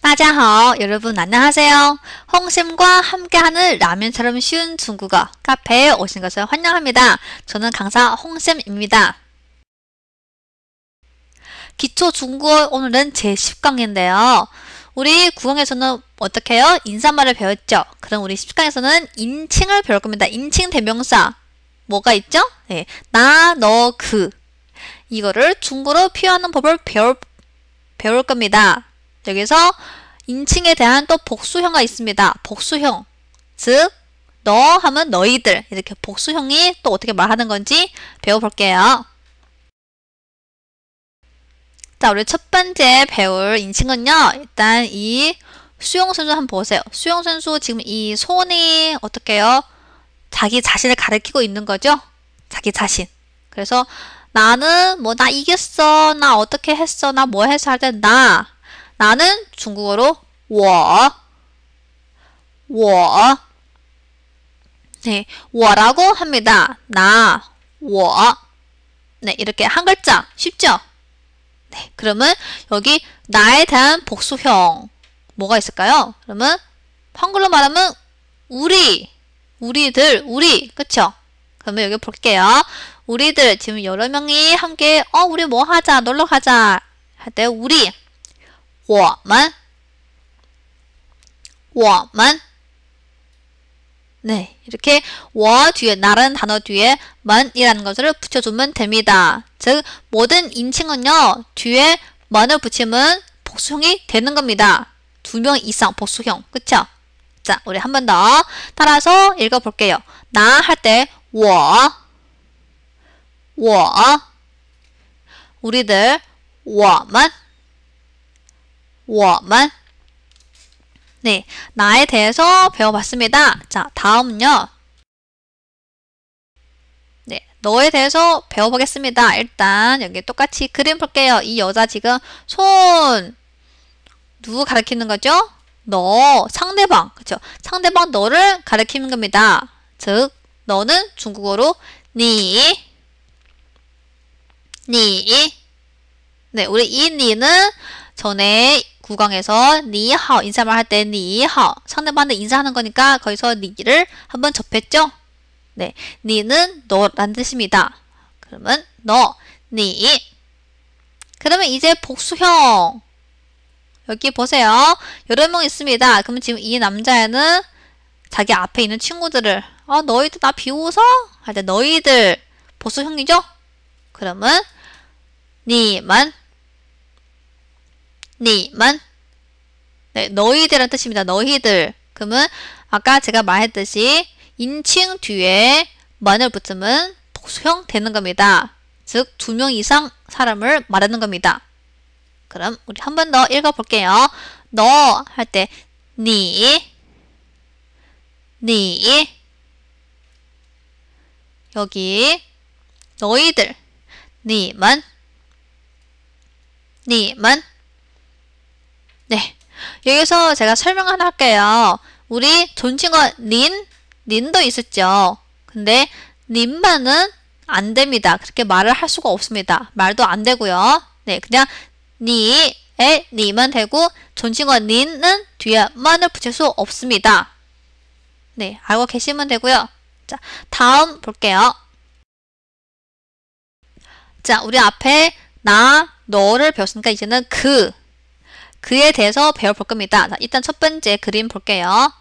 大家好, 여러분 안녕하세요. 홍심과 함께하는 라면처럼 쉬운 중국어 카페에 오신 것을 환영합니다. 저는 강사 홍심입니다. 기초 중국어 오늘은 제10강인데요. 우리 구강에서는 어떻게 해요? 인사말을 배웠죠? 그럼 우리 10강에서는 인칭을 배울 겁니다. 인칭 대명사 뭐가 있죠? 네, 나, 너, 그 이거를 중국어로 표현하는 법을 배울, 배울 겁니다. 여기서 인칭에 대한 또 복수형가 있습니다. 복수형. 즉, 너 하면 너희들. 이렇게 복수형이 또 어떻게 말하는 건지 배워볼게요. 자, 우리 첫 번째 배울 인칭은요. 일단 이 수영 선수 한번 보세요. 수영 선수 지금 이 손이 어떻게 요 자기 자신을 가리키고 있는 거죠. 자기 자신. 그래서 나는 뭐 나 이겼어. 나 어떻게 했어. 나뭐 했어 할때 나. 나는 중국어로 我, 我. 네, 我라고 합니다. 나, 我. 네, 이렇게 한 글자 쉽죠? 네, 그러면 여기 나에 대한 복수형 뭐가 있을까요? 그러면 한글로 말하면 우리, 우리들, 우리, 그쵸? 그러면 여기 볼게요. 우리들 지금 여러 명이 함께 어 우리 뭐 하자 놀러 가자 할 때 우리 我们我们 네, 이렇게 我 뒤에 나라는 단어 뒤에 만이라는 것을 붙여주면 됩니다. 즉 모든 인칭은요 뒤에 만을 붙이면 복수형이 되는 겁니다. 두 명 이상 복수형, 그쵸? 자, 우리 한 번 더 따라서 읽어볼게요. 나 할 때 我, 我, 우리들, 我们, 我们 네, 나에 대해서 배워봤습니다. 자, 다음은요. 네, 너에 대해서 배워보겠습니다. 일단 여기 똑같이 그림 볼게요. 이 여자 지금 손 누구 가리키는 거죠? 너, 상대방, 그쵸? 상대방 너를 가리키는 겁니다. 즉, 너는 중국어로 니, 니, 네, 우리 이 니는 전에 구강에서 니하오 인사말 할 때 니하오 상대방한테 인사하는 거니까 거기서 니를 한번 접했죠? 네, 니는 너란 뜻입니다. 그러면 너, 니. 그러면 이제 복수형. 여기 보세요. 여러 명 있습니다. 그러면 지금 이 남자애는 자기 앞에 있는 친구들을 어, 너희들 나 비웃어? 할 때 너희들 복수형이죠? 그러면 니만 你们 네, 너희들란 뜻입니다. 너희들. 그러면 아까 제가 말했듯이 인칭 뒤에 만을 붙으면 복수형 되는 겁니다. 즉, 두 명 이상 사람을 말하는 겁니다. 그럼 우리 한 번 더 읽어볼게요. 너 할 때, 니, 니, 여기, 너희들, 니만, 니만, 네. 여기서 제가 설명 하나 할게요. 우리 존칭어 닌, 닌도 있었죠. 근데 님만은 안 됩니다. 그렇게 말을 할 수가 없습니다. 말도 안 되고요. 네, 그냥 니에 니만 되고 존칭어 닌은 뒤에 만을 붙일 수 없습니다. 네, 알고 계시면 되고요. 자, 다음 볼게요. 자, 우리 앞에 나, 너를 배웠으니까 이제는 그, 그에 대해서 배워볼 겁니다. 자, 일단 첫 번째 그림 볼게요.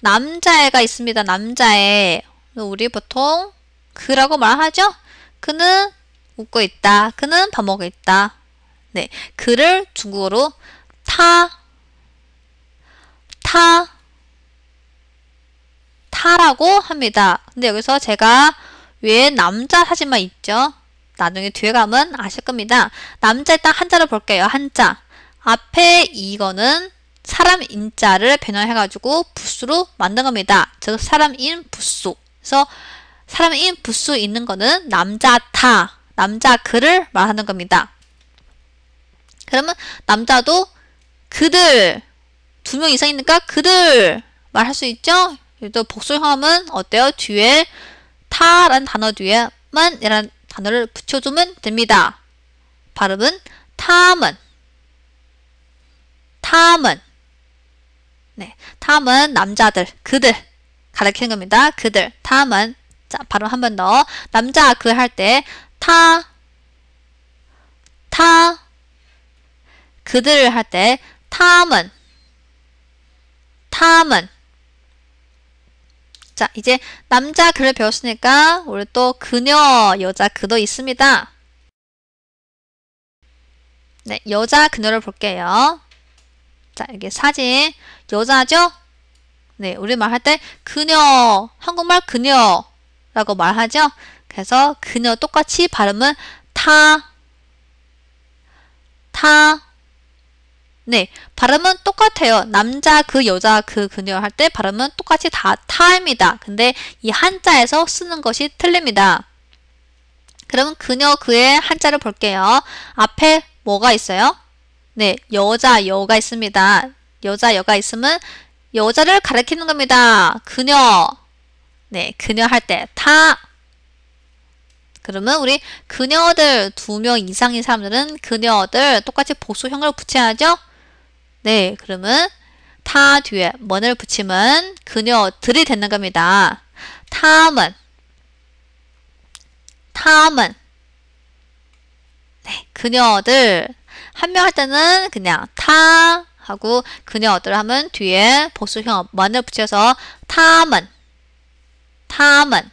남자애가 있습니다. 남자애. 우리 보통 그라고 말하죠? 그는 웃고 있다. 그는 밥 먹고 있다. 네, 그를 중국어로 타, 타, 타라고 합니다. 근데 여기서 제가 왜 남자 사진만 있죠? 나중에 뒤에 가면 아실 겁니다. 남자 일단 한자를 볼게요. 한자. 앞에 이거는 사람 인자를 변형해가지고 부수로 만든 겁니다. 즉 사람인 부수. 그래서 사람인 부수 있는 거는 남자 타, 남자 그를 말하는 겁니다. 그러면 남자도 그들 두 명 이상이니까 그들 말할 수 있죠? 또 복수형은 어때요? 뒤에 타라는 단어 뒤에만 이라는 단어를 붙여주면 됩니다. 발음은 탐은 탐은 네, 탐은 남자들, 그들 가르치는 겁니다. 그들, 탐은 자, 바로 한번 더. 남자 그 할 때 타, 타, 그들을 할때 탐은, 탐은 자, 이제 남자 그를 배웠으니까 우리 또 그녀, 여자 그도 있습니다. 네, 여자 그녀를 볼게요. 자, 여기 사진. 여자죠? 네, 우리말 할 때 그녀, 한국말 그녀라고 말하죠? 그래서 그녀 똑같이 발음은 타, 타. 네, 발음은 똑같아요. 남자 그, 여자 그, 그녀 할 때 발음은 똑같이 다 타입니다. 근데 이 한자에서 쓰는 것이 틀립니다. 그러면 그녀, 그의 한자를 볼게요. 앞에 뭐가 있어요? 네, 여자, 여가 있습니다. 여자, 여가 있으면 여자를 가리키는 겁니다. 그녀. 네, 그녀 할때 타. 그러면 우리 그녀들 두 명 이상인 사람들은 그녀들 똑같이 보수형을 붙여야죠. 네, 그러면 타 뒤에 뭔을 붙이면 그녀들이 되는 겁니다. 탐은 탐은 네, 그녀들 한 명 할 때는 그냥 타 하고 그녀들 하면 뒤에 보수형 만을 붙여서 탐은 탐은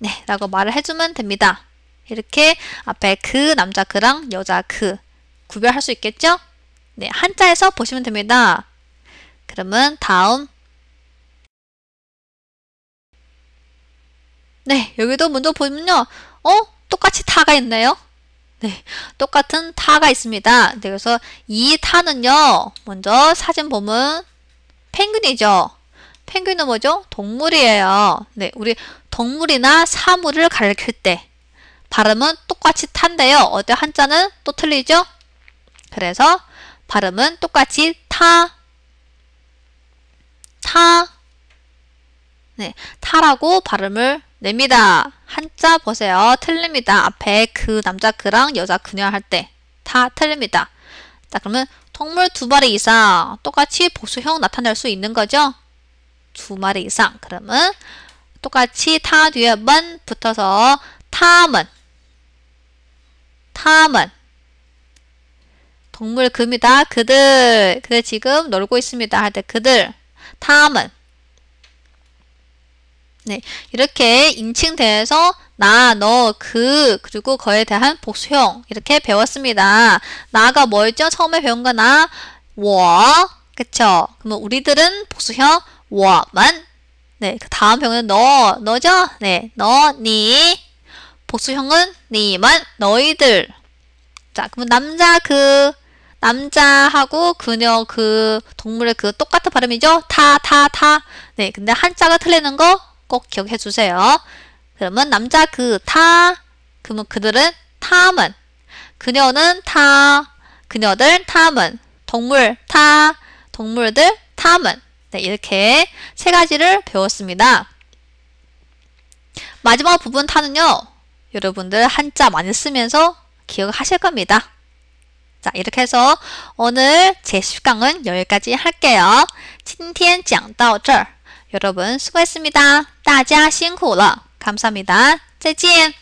네 라고 말을 해주면 됩니다. 이렇게 앞에 그 남자 그랑 여자 그 구별할 수 있겠죠? 네 한자에서 보시면 됩니다. 그러면 다음 네 여기도 먼저 보면요 어? 똑같이 타가 있네요. 네, 똑같은 타가 있습니다. 네, 그래서 이 타는요, 먼저 사진 보면 펭귄이죠. 펭귄은 뭐죠? 동물이에요. 네, 우리 동물이나 사물을 가리킬 때 발음은 똑같이 탄데요. 어때 한자는 또 틀리죠? 그래서 발음은 똑같이 타, 타, 네, 타라고 발음을 냅니다. 한자 보세요. 틀립니다. 앞에 그 남자 그랑 여자 그녀 할 때 다 틀립니다. 자 그러면 동물 두 마리 이상 똑같이 보수형 나타낼 수 있는 거죠? 두 마리 이상 그러면 똑같이 타 뒤에 만 붙어서 탐은 탐은 동물 금이다. 그들 그들 지금 놀고 있습니다. 할 때 그들 탐은 네, 이렇게 인칭대에서 나, 너, 그, 그리고 거에 대한 복수형 이렇게 배웠습니다. 나가 뭐였죠? 처음에 배운 거 나, 我, 그쵸? 그러면 우리들은 복수형 我만 네, 그 다음 형은 너, 너죠? 네, 너, 니. 복수형은 니만, 너희들. 자, 그러면 남자 그, 남자하고 그녀 그 동물의 그 똑같은 발음이죠? 타, 타, 타. 네, 근데 한자가 틀리는 거 꼭 기억해 주세요. 그러면 남자 그 타, 그러면 그들은 탐은, 그녀는 타, 그녀들 탐은, 동물 타, 동물들 탐은. 네, 이렇게 세 가지를 배웠습니다. 마지막 부분 타는요. 여러분들 한자 많이 쓰면서 기억하실 겁니다. 자, 이렇게 해서 오늘 제 10강은 여기까지 할게요. 今天讲到这儿。 여러분 수고했습니다. 大家辛苦了. 감사합니다. 再见.